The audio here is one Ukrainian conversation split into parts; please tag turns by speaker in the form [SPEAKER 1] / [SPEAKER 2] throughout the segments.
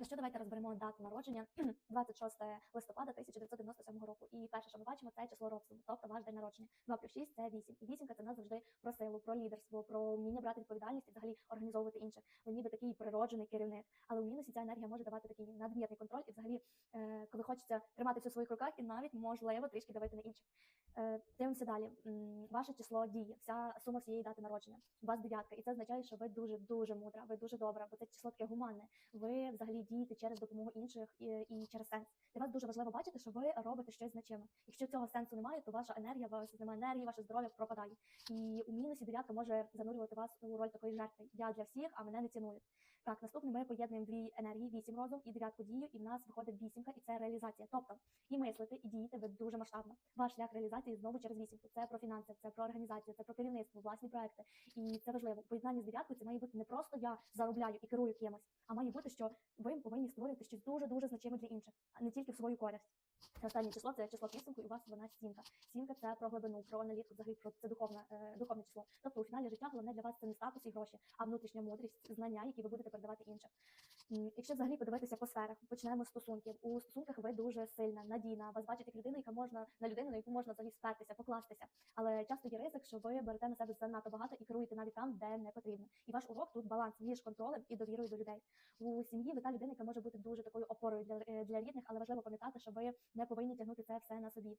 [SPEAKER 1] Ну що давайте розберемо дату народження 26 листопада 1997 року. І перше, що ми бачимо, це число розсуду, тобто ваш день народження. 2 плюс 6 – це 8. І вісімка це в нас завжди про силу, про лідерство, про вміння брати відповідальність і взагалі організовувати інших. Ви ніби такий природжений керівник. Але у мінусі ця енергія може давати такий надмірний контроль, і взагалі, е, коли хочеться тримати все в своїх руках і навіть можливо трішки давити на інших. Е, дивимося далі. Ваше число дії, вся сума всієї дати народження. У вас дев'ятка, і це означає, що ви дуже дуже мудра, ви дуже добра, бо це число таке гуманне. Ви взагалі дієте через допомогу інших і, і через сенс. Для вас дуже важливо бачити, що ви робите щось значиме. Якщо цього сенсу немає, то ваша енергія, ваша вас немає енергії, ваше здоров'я пропадає. І у мінусі дев'ятка може занурювати вас у роль такої жертви. Я для всіх, а мене не цінують. Так, наступне ми поєднуємо дві енергії, вісім розум і дев'ятку дію, і в нас виходить вісімка, і це реалізація. Тобто і мислити, і діяти ви дуже масштабно. Ваш шлях реалізації знову через вісімку. Це про фінанси, це про організацію, це про керівництво, власні проекти. І це важливо. У поєднанні з дев'яткою це має бути не просто я заробляю і керую кимось, а має бути, що ви повинні створювати щось дуже дуже значиме для інших, а не тільки в свою користь. Останнє число це число підсумку, і у вас вона сімка. Сімка це про глибину, про аналітику, взагалі про це духовне, е, духовне число. Тобто у фіналі життя головне для вас це не статус і гроші, а внутрішня мудрість, знання, які ви будете передавати іншим. Якщо взагалі подивитися по сферах, почнемо з стосунків. У стосунках ви дуже сильна, надійна. Вас бачить як людина, яка можна на людину, на яку можна взагалі спертися, покластися. Але часто є ризик, що ви берете на себе занадто багато і керуєте навіть там, де не потрібно. І ваш урок тут баланс між контролем і довірою до людей. У сім'ї ви та людина, яка може бути дуже такою опорою для, е, для рідних, але важливо пам'ятати, що ви не повинні тягнути це все на собі.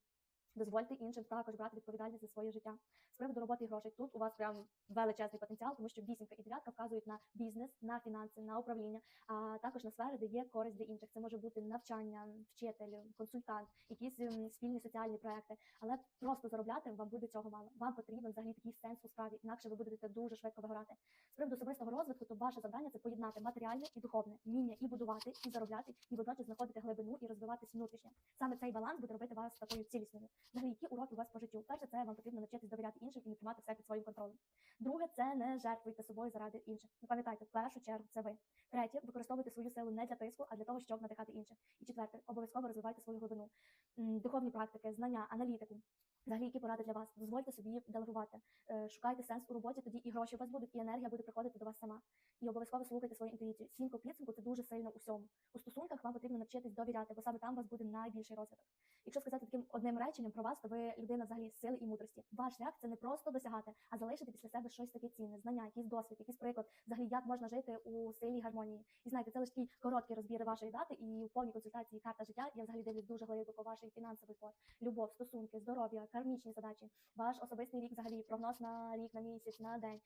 [SPEAKER 1] Дозвольте іншим також брати відповідальність за своє життя. З приводу роботи і грошей тут у вас прям величезний потенціал, тому що вісімка і дев'ятка вказують на бізнес, на фінанси, на управління, а також на сфери, де є користь для інших. Це може бути навчання, вчитель, консультант, якісь ем, спільні соціальні проекти. Але просто заробляти вам буде цього мало. Вам потрібен взагалі такий сенс у справі, інакше ви будете дуже швидко вигорати. З приводу особистого розвитку, то ваше завдання це поєднати матеріальне і духовне, вміння і будувати, і заробляти, і водночас знаходити глибину і розвиватись внутрішньо. Саме цей баланс буде робити вас такою цілісною. Взагалі, які уроки у вас по життю? Перше, це вам потрібно навчитись довіряти іншим і не тримати все під своїм контролем. Друге, це не жертвуйте собою заради інших. Ну, пам'ятайте, в першу чергу це ви. Третє, використовуйте свою силу не для тиску, а для того, щоб надихати інших. І четверте, обов'язково розвивайте свою глибину, духовні практики, знання, аналітику. Взагалі, які поради для вас? Дозвольте собі делегувати, Е, шукайте сенс у роботі, тоді і гроші у вас будуть, і енергія буде приходити до вас сама. І обов'язково слухайте свою інтуїцію. Сімко підсумку це дуже сильно у всьому. У стосунках вам потрібно навчитись довіряти, бо саме там у вас буде найбільший розвиток. Якщо сказати таким одним реченням про вас, то ви людина взагалі сили і мудрості. Ваш шлях це не просто досягати, а залишити після себе щось таке цінне, знання, якийсь досвід, якийсь приклад, взагалі як можна жити у силі гармонії. І знаєте, це лише такий короткий розбір вашої дати, і у повній консультації карта життя я взагалі дивлюсь дуже глибоко вашої фінансовий код, любов, стосунки, здоров'я, кармічні задачі, ваш особистий рік, взагалі прогноз на рік, на місяць, на день.